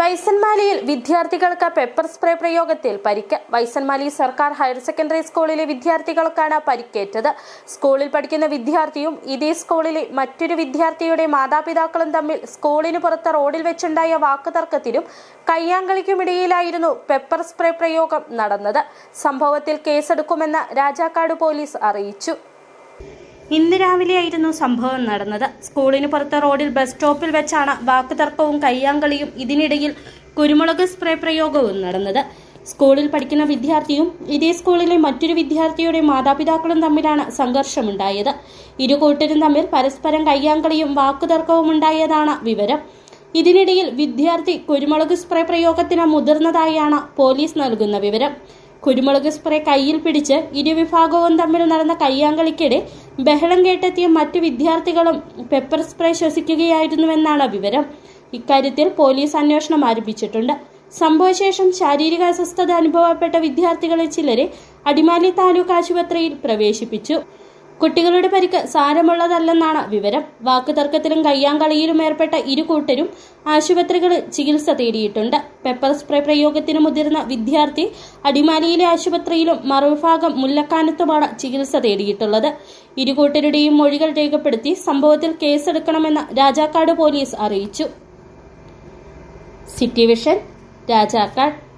വൈസന്മാലിയിൽ വിദ്യാർത്ഥികൾക്ക് pepper spray പ്രയോഗത്തിൽ പരിക്ക് വൈസൻമാലി സർക്കാർ ഹയർ സെക്കൻഡറി സ്കൂളിലെ വിദ്യാർത്ഥികൾക്കാണ് പരിക്കേറ്റത്. സ്കൂളിൽ പഠിക്കുന്ന വിദ്യാർത്ഥിയും ഇതേ സ്കൂളിലെ മറ്റൊരു വിദ്യാർത്ഥിയുടെ മാതാപിതാക്കളും തമ്മിൽ സ്കൂളിന് പുറത്ത് റോഡിൽ വെച്ചുണ്ടായ വാക്കുതർക്കത്തിനും കയ്യാങ്കളിക്കുമിടയിലായിരുന്നു പെപ്പർ സ്പ്രേ പ്രയോഗം നടന്നത്. സംഭവത്തിൽ കേസെടുക്കുമെന്ന് രാജാക്കാട് പോലീസ് അറിയിച്ചു. ഇന്ന് രാവിലെയായിരുന്നു സംഭവം നടന്നത്. സ്കൂളിന് പുറത്ത് റോഡിൽ ബസ് സ്റ്റോപ്പിൽ വെച്ചാണ് വാക്കുതർക്കവും കയ്യാങ്കളിയും ഇതിനിടയിൽ കുരുമുളക് സ്പ്രേ പ്രയോഗവും നടന്നത്. സ്കൂളിൽ പഠിക്കുന്ന വിദ്യാർത്ഥിയും ഇതേ സ്കൂളിലെ മറ്റൊരു വിദ്യാർത്ഥിയുടെ മാതാപിതാക്കളും തമ്മിലാണ് സംഘർഷമുണ്ടായത്. ഇരു കൂട്ടരും തമ്മിൽ പരസ്പരം കയ്യാങ്കളിയും വാക്കുതർക്കവും ഉണ്ടായതാണ് വിവരം. ഇതിനിടയിൽ വിദ്യാർത്ഥി കുരുമുളക് സ്പ്രേ പ്രയോഗത്തിന് മുതിർന്നതായാണ് പോലീസ് നൽകുന്ന വിവരം. കുരുമുളക് സ്പ്രേ കയ്യിൽ പിടിച്ച് ഇരുവിഭാഗവും തമ്മിൽ നടന്ന കയ്യാങ്കളിക്കിടെ ബഹളം കേട്ടെത്തിയ മറ്റു വിദ്യാർത്ഥികളും പെപ്പർ സ്പ്രേ ശ്വസിക്കുകയായിരുന്നുവെന്നാണ് വിവരം. ഇക്കാര്യത്തിൽ പോലീസ് അന്വേഷണം ആരംഭിച്ചിട്ടുണ്ട്. സംഭവശേഷം ശാരീരിക അസ്വസ്ഥത അനുഭവപ്പെട്ട വിദ്യാർത്ഥികളിൽ ചിലരെ അടിമാലി താലൂക്ക് ആശുപത്രിയിൽ പ്രവേശിപ്പിച്ചു. കുട്ടികളുടെ പരിക്ക് സാരമുള്ളതല്ലെന്നാണ് വിവരം. വാക്കുതർക്കത്തിലും കയ്യാങ്കളിയിലും ഏർപ്പെട്ട ഇരു കൂട്ടരും ആശുപത്രികളിൽ ചികിത്സ തേടിയിട്ടുണ്ട്. പെപ്പർ സ്പ്രേ പ്രയോഗത്തിന് മുതിർന്ന വിദ്യാർത്ഥി അടിമാലിയിലെ ആശുപത്രിയിലും മറുവിഭാഗം മുല്ലക്കാനത്തുമാണ് ചികിത്സ തേടിയിട്ടുള്ളത്. ഇരു കൂട്ടരുടെയും മൊഴികൾ രേഖപ്പെടുത്തി സംഭവത്തിൽ കേസെടുക്കണമെന്ന് രാജാക്കാട് പോലീസ് അറിയിച്ചു. City vision Rajakkad.